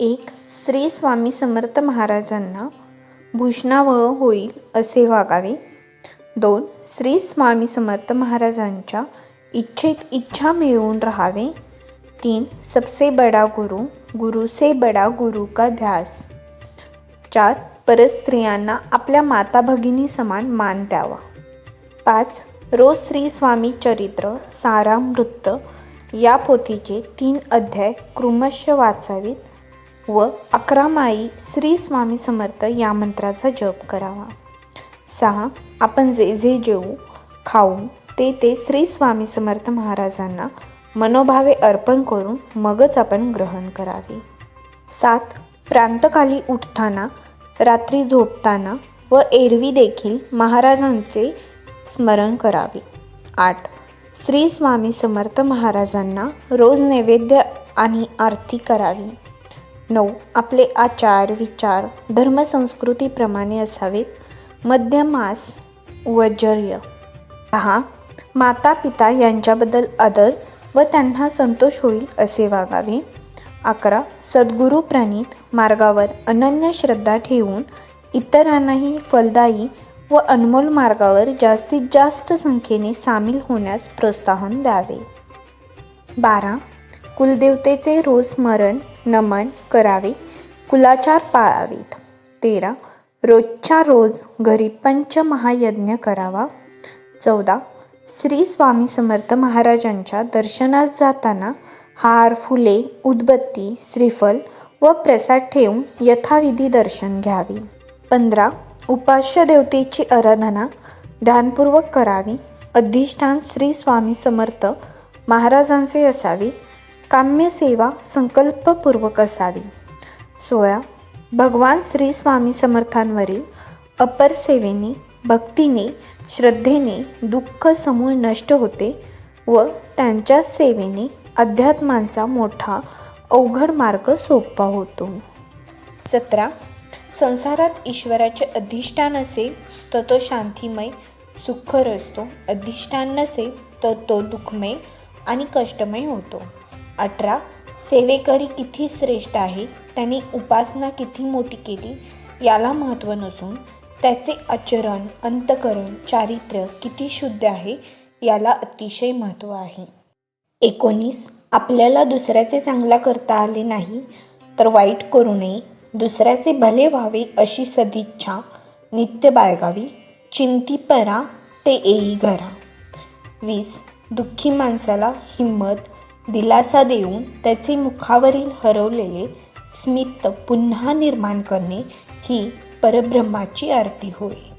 एक श्री स्वामी समर्थ महाराजांना भूषणावह होईल असे वागावे. दोन श्री स्वामी समर्थ महाराजांच्या इच्छेत इच्छा मिळवून राहावे. तीन सबसे बडा गुरु गुरु से बडा गुरु का ध्यास. चार परस्त्रियांना आपल्या माता भगिनी समान मान द्यावा. पाच रोज श्री स्वामी चरित्र सारामृत या पोथीचे तीन अध्याय क्रमश वाचावीत. व अकरा माई श्री स्वामी समर्थ या मंत्राचा जप करावा. सहा आपण जे जे जेवू खाऊ ते ते श्री स्वामी समर्थ महाराजांना मनोभावे अर्पण करून मगच आपण ग्रहण करावे. सात प्रांतकाली उठताना रात्री झोपताना व एरवी देखील महाराजांचे स्मरण करावे. आठ श्री स्वामी समर्थ महाराजांना रोज नैवेद्य आणि आरती करावी. नऊ. आपले आचार विचार धर्मसंस्कृतीप्रमाणे असावेत. मध्यमास वजर्य. दहा माता पिता यांच्याबद्दल आदर व त्यांना संतोष होईल असे वागावे. अकरा. सद्गुरू प्रणित मार्गावर अनन्य श्रद्धा ठेवून इतरांनाही फलदायी व अनमोल मार्गावर जास्तीत जास्त संख्येने सामील होण्यास प्रोत्साहन द्यावे. बारा. कुलदेवतेचे रोज स्मरण नमन करावे. कुलाचार पाळावेत. तेरा. रोजच्या रोज घरी पंचमहायज्ञ करावा. चौदा. श्री स्वामी समर्थ महाराजांच्या दर्शनात जाताना हार फुले उदबत्ती श्रीफल व प्रसाद ठेवून यथाविधी दर्शन घ्यावे. पंधरा. उपास्य देवतेची आराधना ध्यानपूर्वक करावी. अधिष्ठान श्री स्वामी समर्थ महाराजांचे असावे. काम्यसेवा संकल्पपूर्वक असावी. सोळा भगवान श्री स्वामी समर्थांवरील अपर सेवेने भक्तीने श्रद्धेने दुःख समूळ नष्ट होते व त्यांच्या सेवेने अध्यात्मांचा मोठा अवघड मार्ग सोपा होतो. सतरा संसारात ईश्वराचे अधिष्ठान असेल तर तो शांतिमय सुखर असतो अधिष्ठान नसेल तर तो दुःखमय आणि कष्टमय होतो. अठरा. सेवेकरी किती श्रेष्ठ आहे? त्यांनी उपासना किती मोठी केली? याला महत्त्व नसून त्याचे आचरण अंतकरण चारित्र्य किती शुद्ध आहे? याला अतिशय महत्त्व आहे. एकोणीस. आपल्याला दुसऱ्याचे चांगला करता आले नाही तर वाईट करू नये. दुसऱ्याचे भले व्हावे अशी सदिच्छा. नित्य बाळगावी. चिंती परा ते येई घरा. वीस. दुःखी माणसाला हिंमत दिलासा देऊन त्याचे मुखावरील हरवलेले स्मित पुन्हा निर्माण करणे ही परब्रह्माची आरती होय.